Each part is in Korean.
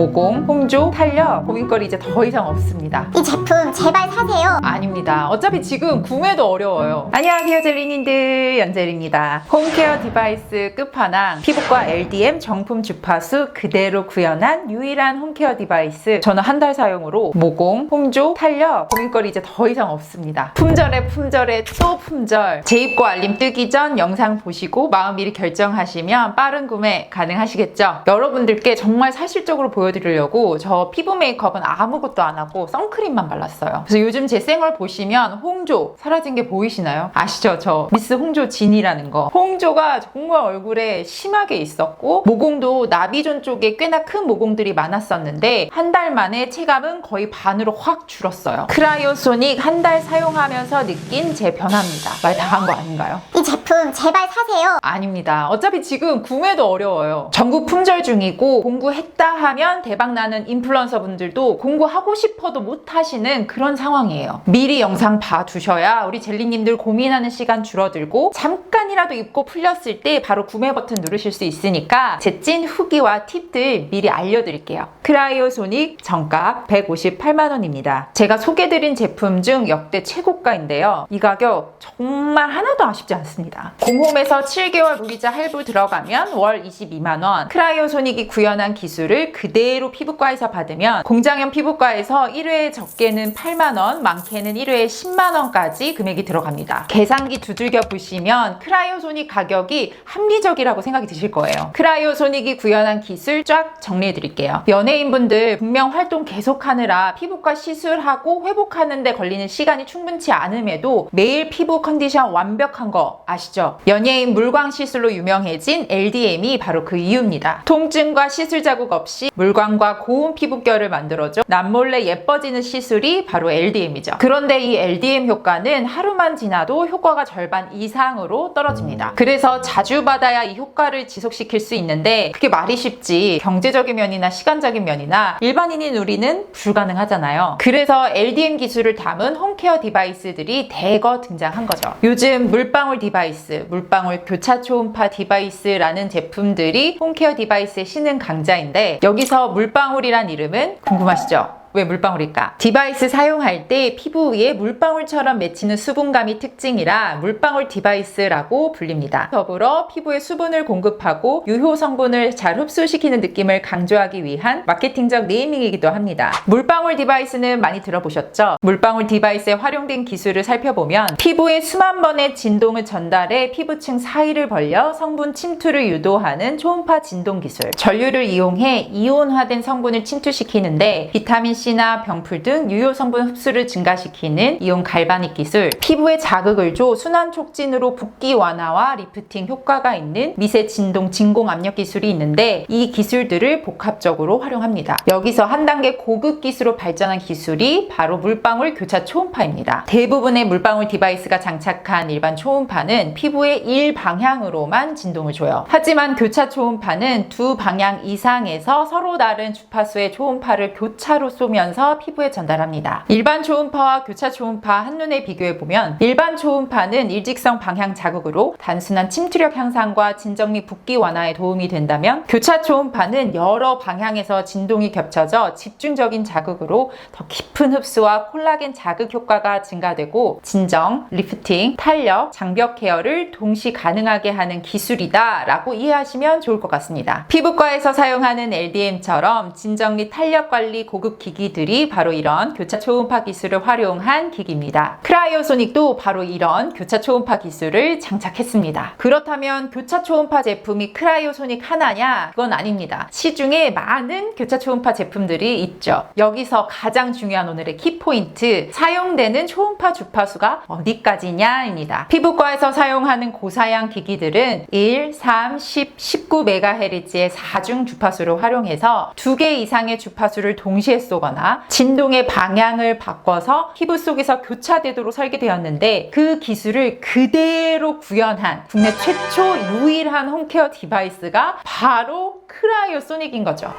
모공, 홍조, 탄력, 고민거리 이제 더 이상 없습니다. 이 제품 제발 사세요. 아닙니다. 어차피 지금 구매도 어려워요. 안녕하세요, 젤리님들. 연젤입니다. 홈케어 디바이스 끝판왕, 피부과 LDM 정품 주파수 그대로 구현한 유일한 홈케어 디바이스. 저는 한 달 사용으로 모공, 홍조, 탄력, 고민거리 이제 더 이상 없습니다. 품절에 품절에 또 품절. 재입고 알림 뜨기 전 영상 보시고 마음 미리 결정하시면 빠른 구매 가능하시겠죠? 여러분들께 정말 사실적으로 보 여드리려고 저 피부 메이크업은 아무것도 안 하고 선크림만 발랐어요. 그래서 요즘 제 생얼 보시면 홍조 사라진 게 보이시나요? 아시죠? 저 미스 홍조 진이라는 거. 홍조가 정말 얼굴에 심하게 있었고 모공도 나비존 쪽에 꽤나 큰 모공들이 많았었는데 한 달 만에 체감은 거의 반으로 확 줄었어요. 크라이오소닉 한 달 사용하면서 느낀 제 변화입니다. 말다한거 아닌가요? 이 제 품 제발 사세요. 아닙니다. 어차피 지금 구매도 어려워요. 전국 품절 중이고 공구했다 하면 대박나는 인플루언서 분들도 공구하고 싶어도 못 하시는 그런 상황이에요. 미리 영상 봐두셔야 우리 젤리님들 고민하는 시간 줄어들고 잠깐이라도 입고 풀렸을 때 바로 구매 버튼 누르실 수 있으니까 제 찐 후기와 팁들 미리 알려드릴게요. 크라이오소닉 정가 158만원입니다. 제가 소개드린 제품 중 역대 최고가인데요. 이 가격 정말 하나도 아쉽지 않습니다. 공홈에서 7개월 무이자 할부 들어가면 월 22만원, 크라이오소닉이 구현한 기술을 그대로 피부과에서 받으면 공장형 피부과에서 1회에 적게는 8만원, 많게는 1회에 10만원까지 금액이 들어갑니다. 계산기 두들겨 보시면 크라이오소닉 가격이 합리적이라고 생각이 드실 거예요. 크라이오소닉이 구현한 기술 쫙 정리해 드릴게요. 연예인분들 분명 활동 계속하느라 피부과 시술하고 회복하는데 걸리는 시간이 충분치 않음에도 매일 피부 컨디션 완벽한 거 아시죠? 연예인 물광 시술로 유명해진 LDM이 바로 그 이유입니다. 통증과 시술 자국 없이 물광과 고운 피부결을 만들어줘 남몰래 예뻐지는 시술이 바로 LDM이죠. 그런데 이 LDM 효과는 하루만 지나도 효과가 절반 이상으로 떨어집니다. 그래서 자주 받아야 이 효과를 지속시킬 수 있는데 그게 말이 쉽지 경제적인 면이나 시간적인 면이나 일반인인 우리는 불가능하잖아요. 그래서 LDM 기술을 담은 홈케어 디바이스들이 대거 등장한 거죠. 요즘 물방울 디바이스, 물방울 교차 초음파 디바이스라는 제품들이 홈케어 디바이스의 신흥 강자인데 여기서 물방울이란 이름은 궁금하시죠? 왜 물방울일까? 디바이스 사용할 때 피부 위에 물방울처럼 맺히는 수분감이 특징이라 물방울 디바이스라고 불립니다. 더불어 피부에 수분을 공급하고 유효 성분을 잘 흡수시키는 느낌을 강조하기 위한 마케팅적 네이밍이기도 합니다. 물방울 디바이스는 많이 들어보셨죠? 물방울 디바이스에 활용된 기술을 살펴보면 피부에 수만 번의 진동을 전달해 피부층 사이를 벌려 성분 침투를 유도하는 초음파 진동 기술. 전류를 이용해 이온화된 성분을 침투시키는데 비타민 C나 병풀 등 유효 성분 흡수를 증가시키는 이온 갈바닉 기술, 피부에 자극을 줘 순환 촉진으로 붓기 완화와 리프팅 효과가 있는 미세 진동 진공 압력 기술이 있는데 이 기술들을 복합적으로 활용합니다. 여기서 한 단계 고급 기술로 발전한 기술이 바로 물방울 교차 초음파입니다. 대부분의 물방울 디바이스가 장착한 일반 초음파는 피부의 일방향으로만 진동을 줘요. 하지만 교차 초음파는 두 방향 이상에서 서로 다른 주파수의 초음파를 교차로 쏘 면서 피부에 전달합니다. 일반 초음파와 교차 초음파 한눈에 비교해 보면 일반 초음파는 일직선 방향 자극으로 단순한 침투력 향상과 진정 및 붓기 완화에 도움이 된다면 교차 초음파는 여러 방향에서 진동이 겹쳐져 집중적인 자극으로 더 깊은 흡수와 콜라겐 자극 효과가 증가되고 진정, 리프팅, 탄력, 장벽 케어를 동시 가능하게 하는 기술이다 라고 이해하시면 좋을 것 같습니다. 피부과에서 사용하는 LDM처럼 진정 및 탄력 관리 고급 기기 들이 바로 이런 교차 초음파 기술을 활용한 기기입니다. 크라이오소닉도 바로 이런 교차 초음파 기술을 장착했습니다. 그렇다면 교차 초음파 제품이 크라이오소닉 하나냐? 그건 아닙니다. 시중에 많은 교차 초음파 제품들이 있죠. 여기서 가장 중요한 오늘의 키포인트 사용되는 초음파 주파수가 어디까지냐입니다. 피부과에서 사용하는 고사양 기기들은 1, 3, 10, 19MHz의 4중 주파수를 활용해서 두 개 이상의 주파수를 동시에 쏘거나 진동의 방향을 바꿔서 피부 속에서 교차되도록 설계되었는데 그 기술을 그대로 구현한 국내 최초 유일한 홈케어 디바이스가 바로 크라이오소닉인 거죠.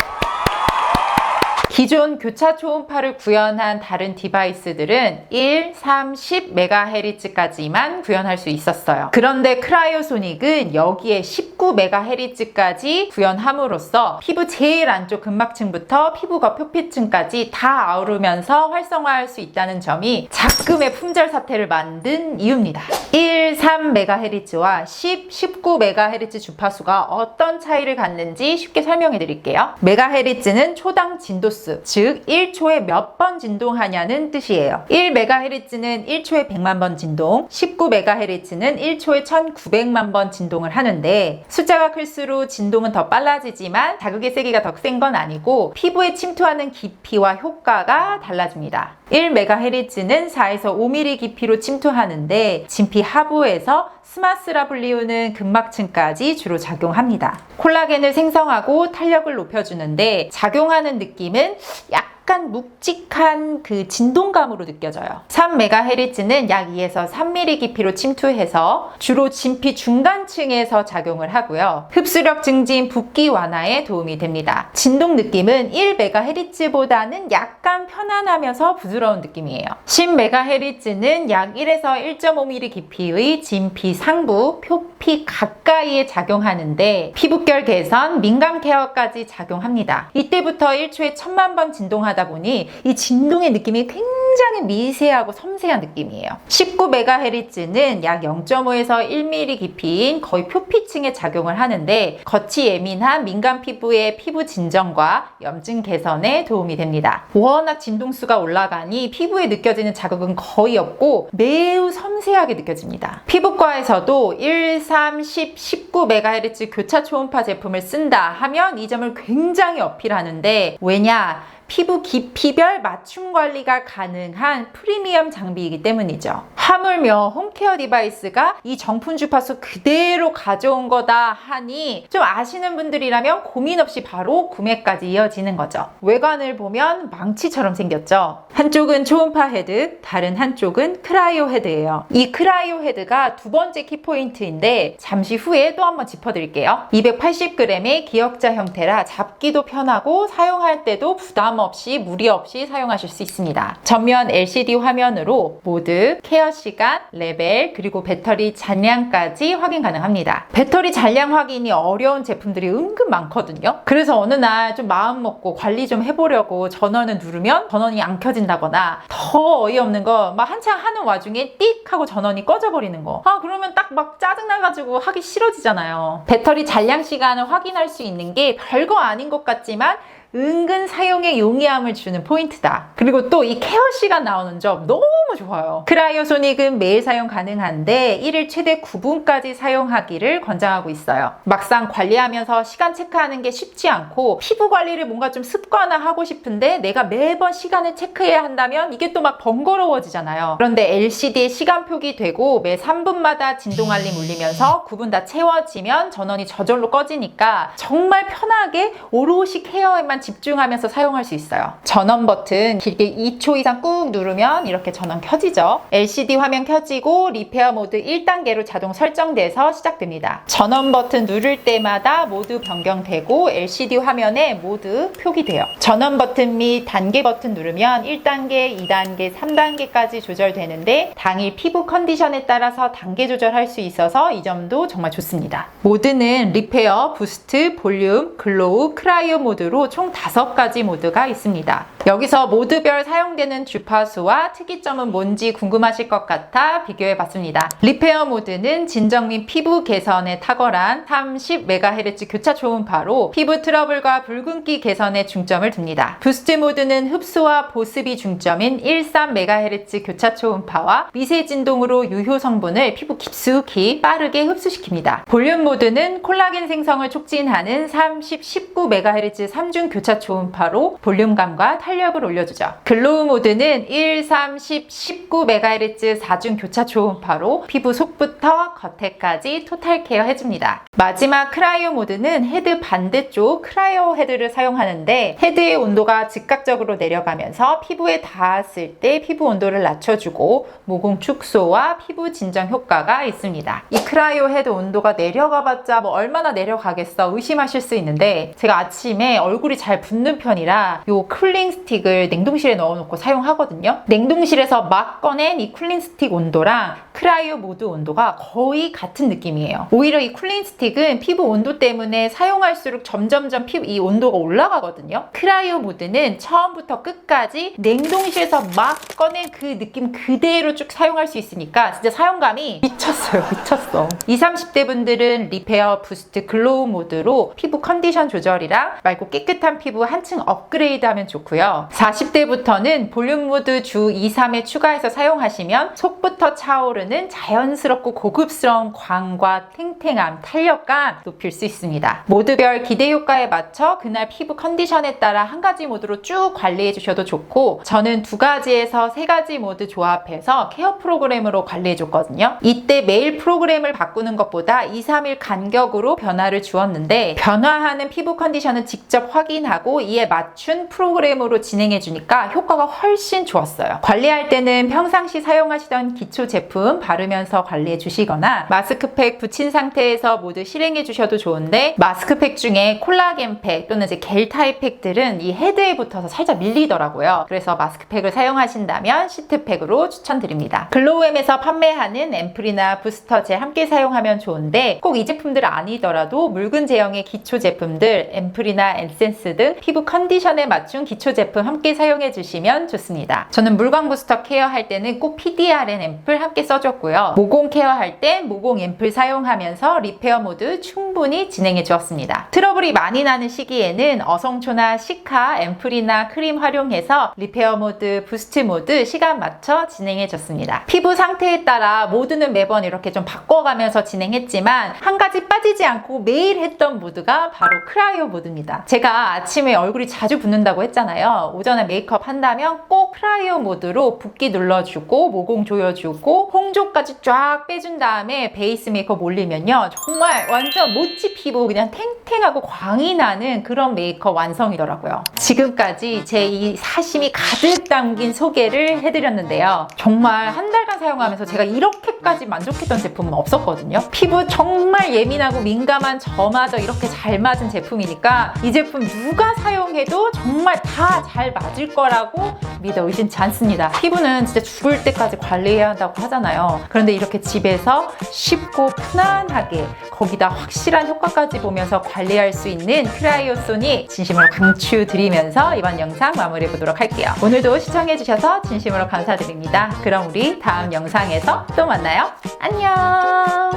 기존 교차 초음파를 구현한 다른 디바이스들은 1, 3, 10MHz까지만 구현할 수 있었어요. 그런데 크라이오소닉은 여기에 19MHz까지 구현함으로써 피부 제일 안쪽 근막층부터 피부가 표피층까지 다 아우르면서 활성화할 수 있다는 점이 작금의 품절 사태를 만든 이유입니다. 1, 3MHz와 10, 19MHz 주파수가 어떤 차이를 갖는지 쉽게 설명해 드릴게요. 메가헤르츠는 초당 진도수, 즉 1초에 몇 번 진동하냐는 뜻이에요. 1MHz는 1초에 100만 번 진동, 19MHz는 1초에 1900만 번 진동을 하는데 숫자가 클수록 진동은 더 빨라지지만 자극의 세기가 더 센 건 아니고 피부에 침투하는 깊이와 효과가 달라집니다. 1MHz는 4에서 5mm 깊이로 침투하는데 진피 하부에서 스마스라 불리우는 근막층까지 주로 작용합니다. 콜라겐을 생성하고 탄력을 높여주는데 작용하는 느낌은 এক 약간 묵직한 그 진동감으로 느껴져요. 3MHz는 약 2에서 3mm 깊이로 침투해서 주로 진피 중간층에서 작용을 하고요. 흡수력 증진, 붓기 완화에 도움이 됩니다. 진동 느낌은 1MHz보다는 약간 편안하면서 부드러운 느낌이에요. 10MHz는 약 1에서 1.5mm 깊이의 진피 상부, 표피 가까이에 작용하는데 피부결 개선, 민감 케어까지 작용합니다. 이때부터 1초에 1000만 번 진동하 다 보니 이 진동의 느낌이 굉장히 미세하고 섬세한 느낌이에요. 19MHz는 약 0.5에서 1mm 깊이인 거의 표피층에 작용을 하는데 겉이 예민한 민감 피부의 피부 진정과 염증 개선에 도움이 됩니다. 워낙 진동수가 올라가니 피부에 느껴지는 자극은 거의 없고 매우 섬세하게 느껴집니다. 피부과에서도 1, 3, 10, 19MHz 교차 초음파 제품을 쓴다 하면 이 점을 굉장히 어필하는데 왜냐? 피부 깊이별 맞춤 관리가 가능한 프리미엄 장비이기 때문이죠. 하물며 홈케어 디바이스가 이 정품 주파수 그대로 가져온 거다 하니 좀 아시는 분들이라면 고민 없이 바로 구매까지 이어지는 거죠. 외관을 보면 망치처럼 생겼죠. 한쪽은 초음파 헤드, 다른 한쪽은 크라이오 헤드예요. 이 크라이오 헤드가 두 번째 키포인트인데 잠시 후에 또 한번 짚어드릴게요. 280g의 기역자 형태라 잡기도 편하고 사용할 때도 부담 없이 무리 없이 사용하실 수 있습니다. 전면 LCD 화면으로 모드, 케어 시간, 레벨, 그리고 배터리 잔량까지 확인 가능합니다. 배터리 잔량 확인이 어려운 제품들이 은근 많거든요. 그래서 어느 날 좀 마음 먹고 관리 좀 해보려고 전원을 누르면 전원이 안 켜진다거나 더 어이없는 거 막 한창 하는 와중에 띡 하고 전원이 꺼져버리는 거. 아 그러면 딱 막 짜증나가지고 하기 싫어지잖아요. 배터리 잔량 시간을 확인할 수 있는 게 별거 아닌 것 같지만 은근 사용에 용이함을 주는 포인트다. 그리고 또 이 케어 시간 나오는 점 너무 좋아요. 크라이오소닉은 매일 사용 가능한데 1일 최대 9분까지 사용하기를 권장하고 있어요. 막상 관리하면서 시간 체크하는 게 쉽지 않고 피부 관리를 뭔가 좀 습관화하고 싶은데 내가 매번 시간을 체크해야 한다면 이게 또 막 번거로워지잖아요. 그런데 LCD에 시간 표기 되고 매 3분마다 진동 알림 울리면서 9분 다 채워지면 전원이 저절로 꺼지니까 정말 편하게 오롯이 케어에만 집중하면서 사용할 수 있어요. 전원 버튼 길게 2초 이상 꾹 누르면 이렇게 전원 켜지죠. LCD 화면 켜지고 리페어 모드 1단계로 자동 설정돼서 시작됩니다. 전원 버튼 누를 때마다 모드 변경되고 LCD 화면에 모드 표기돼요. 전원 버튼 및 단계 버튼 누르면 1단계, 2단계, 3단계까지 조절되는데 당일 피부 컨디션에 따라서 단계 조절할 수 있어서 이 점도 정말 좋습니다. 모드는 리페어, 부스트, 볼륨, 글로우, 크라이오 모드로 총 5가지 모드가 있습니다. 여기서 모드별 사용되는 주파수와 특이점은 뭔지 궁금하실 것 같아 비교해 봤습니다. 리페어 모드는 진정 및 피부 개선에 탁월한 30MHz 교차 초음파로 피부 트러블과 붉은기 개선에 중점을 둡니다. 부스트 모드는 흡수와 보습이 중점인 13MHz 교차 초음파와 미세 진동으로 유효 성분을 피부 깊숙이 빠르게 흡수시킵니다. 볼륨 모드는 콜라겐 생성을 촉진하는 30, 19MHz 3중 교차 초음파로 볼륨감과 탄력 탄력을 올려주죠. 글로우 모드는 1, 3, 10, 19MHz 4중 교차 초음파로 피부 속부터 겉에까지 토탈 케어 해줍니다. 마지막 크라이오 모드는 헤드 반대쪽 크라이오 헤드를 사용하는데 헤드의 온도가 즉각적으로 내려가면서 피부에 닿았을 때 피부 온도를 낮춰주고 모공 축소와 피부 진정 효과가 있습니다. 이 크라이오 헤드 온도가 내려가봤자 뭐 얼마나 내려가겠어 의심하실 수 있는데 제가 아침에 얼굴이 잘 붓는 편이라 요 쿨링 스틱을 냉동실에 넣어놓고 사용하거든요. 냉동실에서 막 꺼낸 이 쿨링 스틱 온도랑 크라이오 모드 온도가 거의 같은 느낌이에요. 오히려 이 쿨링 스틱은 피부 온도 때문에 사용할수록 점점점 피부 이 온도가 올라가거든요. 크라이오 모드는 처음부터 끝까지 냉동실에서 막 꺼낸 그 느낌 그대로 쭉 사용할 수 있으니까 진짜 사용감이 미쳤어요. 미쳤어. 20, 30대 분들은 리페어 부스트 글로우 모드로 피부 컨디션 조절이랑 맑고 깨끗한 피부 한층 업그레이드 하면 좋고요. 40대부터는 볼륨 모드 주 2, 3회 추가해서 사용하시면 속부터 차오르는 자연스럽고 고급스러운 광과 탱탱함, 탄력감 높일 수 있습니다. 모드별 기대 효과에 맞춰 그날 피부 컨디션에 따라 한 가지 모드로 쭉 관리해 주셔도 좋고 저는 두 가지에서 세 가지 모드 조합해서 케어 프로그램으로 관리해 줬거든요. 이때 매일 프로그램을 바꾸는 것보다 2, 3일 간격으로 변화를 주었는데 변화하는 피부 컨디션을 직접 확인하고 이에 맞춘 프로그램으로 진행해 주니까 효과가 훨씬 좋았어요. 관리할 때는 평상시 사용하시던 기초 제품 바르면서 관리해 주시거나 마스크팩 붙인 상태에서 모두 실행해 주셔도 좋은데 마스크팩 중에 콜라겐 팩 또는 이제 겔 타입 팩들은 이 헤드에 붙어서 살짝 밀리더라고요. 그래서 마스크팩을 사용하신다면 시트팩으로 추천드립니다. 글로우엠에서 판매하는 앰플이나 부스터 젤 함께 사용하면 좋은데 꼭 이 제품들 아니더라도 묽은 제형의 기초 제품들 앰플이나 엔센스 등 피부 컨디션에 맞춘 기초 제품 함께 사용해 주시면 좋습니다. 저는 물광 부스터 케어할 때는 꼭 PDRN 앰플 함께 써 줬고요. 모공 케어할 때 모공 앰플 사용하면서 리페어 모드 충분히 진행해 주었습니다. 트러블이 많이 나는 시기에는 어성초나 시카 앰플이나 크림 활용해서 리페어 모드, 부스트 모드 시간 맞춰 진행해 줬습니다. 피부 상태에 따라 모드는 매번 이렇게 좀 바꿔가면서 진행했지만 한 가지 빠지지 않고 매일 했던 모드가 바로 크라이오 모드입니다. 제가 아침에 얼굴이 자주 붓는다고 했잖아요. 오전에 메이크업 한다면 꼭 크라이오 모드로 붓기 눌러주고 모공 조여주고 홍 조까지 쫙 빼준 다음에 베이스 메이크업 올리면요. 정말 완전 모찌 피부 그냥 탱탱하고 광이 나는 그런 메이크업 완성이더라고요. 지금까지 제 이 사심이 가득 담긴 소개를 해드렸는데요. 정말 한 달간 사용하면서 제가 이렇게까지 만족했던 제품은 없었거든요. 피부 정말 예민하고 민감한 저마저 이렇게 잘 맞은 제품이니까 이 제품 누가 사용해도 정말 다 잘 맞을 거라고 믿어 의심치 않습니다. 피부는 진짜 죽을 때까지 관리해야 한다고 하잖아요. 그런데 이렇게 집에서 쉽고 편안하게 거기다 확실한 효과까지 보면서 관리할 수 있는 크라이오손이 진심으로 강추드리면서 이번 영상 마무리해 보도록 할게요. 오늘도 시청해주셔서 진심으로 감사드립니다. 그럼 우리 다음 영상에서 또 만나요. 안녕!